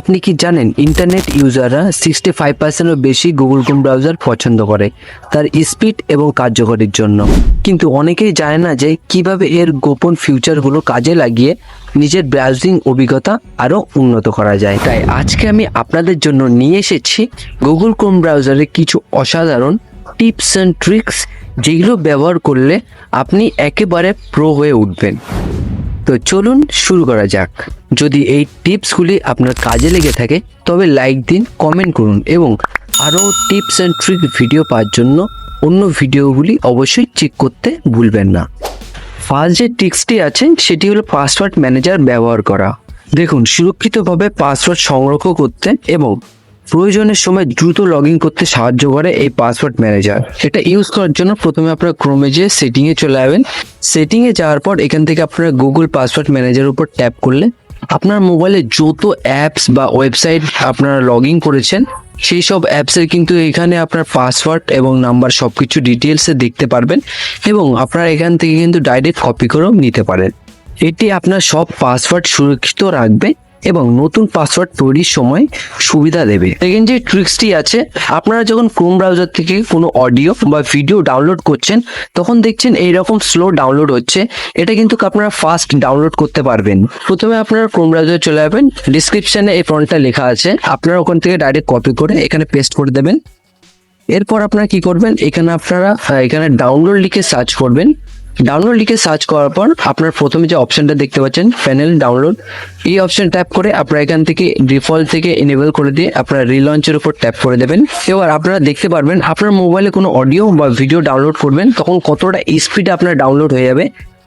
আপনি কি জানেন ইন্টারনেট ইউজাররা সিক্সটি ফাইভ পার্সেন্টও বেশি গুগল ক্রোম ব্রাউজার পছন্দ করে, তার স্পিড এবং কার্যকরীর জন্য। কিন্তু অনেকেই জানে না যে কীভাবে এর গোপন ফিউচারগুলো কাজে লাগিয়ে নিজের ব্রাউজিং অভিজ্ঞতা আরও উন্নত করা যায়। তাই আজকে আমি আপনাদের জন্য নিয়ে এসেছি গুগল ক্রোম ব্রাউজারের কিছু অসাধারণ টিপস অ্যান্ড ট্রিক্স যেগুলো ব্যবহার করলে আপনি একেবারে প্রো হয়ে উঠবেন। তো চলুন শুরু করা যাক। যদি এই টিপসগুলি আপনার কাজে লেগে থাকে, তবে লাইক দিন, কমেন্ট করুন এবং আরও টিপস অ্যান্ড ট্রিক ভিডিও পাওয়ার জন্য অন্য ভিডিওগুলি অবশ্যই চেক করতে ভুলবেন না। ফার্স্ট যে টিক্সটি আছে, সেটি হলো পাসওয়ার্ড ম্যানেজার ব্যবহার করা। দেখুন, সুরক্ষিতভাবে পাসওয়ার্ড সংরক্ষণ করতে এবং প্রয়োজনের সময় দ্রুত লগ ইন করতে সাহায্য করে এই পাসওয়ার্ড ম্যানেজার। এটা ইউজ করার জন্য প্রথমে আপনারা ক্রোমে যেয়ে সেটিংয়ে চলে যাবেন। সেটিংয়ে যাওয়ার পর এখান থেকে আপনারা গুগল পাসওয়ার্ড ম্যানেজার উপর ট্যাপ করলে আপনার মোবাইলে যত অ্যাপস বা ওয়েবসাইট আপনারা লগ ইন করেছেন, সেই সব অ্যাপসের কিন্তু এখানে আপনার পাসওয়ার্ড এবং নাম্বার সব কিছু ডিটেলসে দেখতে পারবেন এবং আপনারা এখান থেকে কিন্তু ডাইরেক্ট কপি করেও নিতে পারেন। এটি আপনার সব পাসওয়ার্ড সুরক্ষিত রাখবে এবং নতুন পাসওয়ার্ড তৈরির সময় সুবিধা দেবে। সেকেন্ড যে ট্রিক্সটি আছে, আপনারা যখন ক্রোম ব্রাউজার থেকে কোনো অডিও বা ভিডিও ডাউনলোড করছেন, তখন দেখছেন এইরকম স্লো ডাউনলোড হচ্ছে। এটা কিন্তু আপনারা ফাস্ট ডাউনলোড করতে পারবেন। প্রথমে আপনারা ক্রোম ব্রাউজার চলে যাবেন। ডিসক্রিপশনে এই ফন্টটা লেখা আছে। আপনারা ওখান থেকে ডাইরেক্ট কপি করে এখানে পেস্ট করে দেবেন। এরপর আপনারা কি করবেন? এখানে আপনারা এখানে ডাউনলোড লিখে সার্চ করবেন। ডাউনলোড লিখে সার্চ করার পর আপনার প্রথমে যে অপশনটা দেখতে পাচ্ছেন প্যানেল ডাউনলোড এই অপশন ট্যাপ করে আপনার এখান থেকে ডিফল্ট থেকে এনেবল করে দিয়ে আপনার রিলঞ্চের উপর ট্যাপ করে দেবেন। এবার আপনারা দেখতে পারবেন, আপনার মোবাইলে কোনো অডিও বা ভিডিও ডাউনলোড করবেন, তখন কতটা স্পিডে আপনার ডাউনলোড হয়ে যাবে।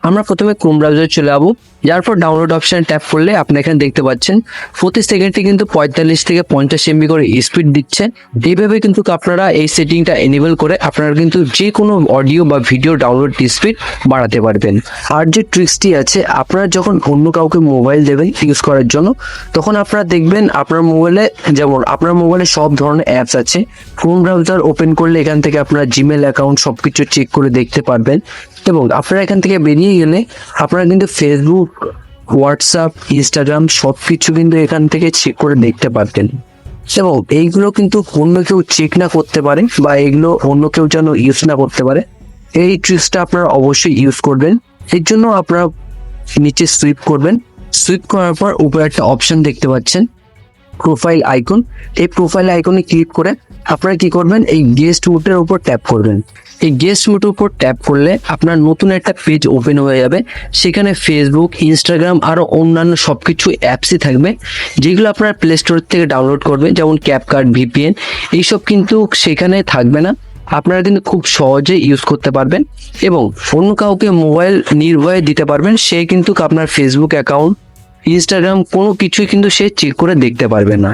আমরা প্রথমে ক্রোম ব্রাউজার চলে যাব। যার পর ডাউনলোড অপশন ট্যাপ করলে আপনি এখানে দেখতে পাচ্ছেন, প্রতি সেকেন্ডে কিন্তু পঁয়তাল্লিশ থেকে পঞ্চাশ এমবি করে স্পিড দিচ্ছে এইভাবে কিন্তু আপনারা এই সেটিংটা এনেবল করে আপনারা কিন্তু যে কোনো অডিও বা ভিডিও ডাউনলোড স্পিড বাড়াতে পারবেন। আর যে ট্রিক্সটি আছে, আপনারা যখন অন্য কাউকে মোবাইল দেবেন ইউজ করার জন্য, তখন আপনারা দেখবেন আপনার মোবাইলে যেমন আপনার মোবাইলে সব ধরনের অ্যাপস আছে। ক্রোম ব্রাউজার ওপেন করলে এখান থেকে আপনারা জিমেল অ্যাকাউন্ট সব কিছু চেক করে দেখতে পারবেন। এবং আপনারা এখান থেকে বেরিয়ে গেলে আপনারা কিন্তু ফেসবুক হোয়াটসঅ্যাপ ইনস্টাগ্রাম সব কিছু কিন্তু এখান থেকে চেক করে দেখতে পারতেন এবং এইগুলো কিন্তু অন্য কেউ চেক না করতে পারে বা এগুলো অন্য কেউ যেন ইউজ না করতে পারে। এই ট্রিক্সটা আপনারা অবশ্যই ইউজ করবেন। এর জন্য আপনারা নিচে সুইপ করবেন। সুইপ করার পর উপরে একটা অপশন দেখতে পাচ্ছেন প্রোফাইল আইকন এই প্রোফাইল আইকনে ক্লিক করে আপনারা কি করবেন? এই গেস্ট মুটের উপর ট্যাপ করবেন। এই গেস্ট মুটের উপর ট্যাপ করলে আপনার নতুন একটা পেজ ওপেন হয়ে যাবে। সেখানে ফেসবুক ইনস্টাগ্রাম আরও অন্যান্য সব কিছু অ্যাপসই থাকবে, যেগুলো আপনার প্লে স্টোর থেকে ডাউনলোড করবেন, যেমন ক্যাপকার্ট ভিপিএন এইসব কিন্তু সেখানে থাকবে না। আপনারা কিন্তু খুব সহজে ইউজ করতে পারবেন এবং অন্য কাউকে মোবাইল নির্ভয়ে দিতে পারবেন, সে কিন্তু আপনার ফেসবুক অ্যাকাউন্ট ইনস্টাগ্রাম কোনো কিছুই কিন্তু সে চেক করে দেখতে পারবে না।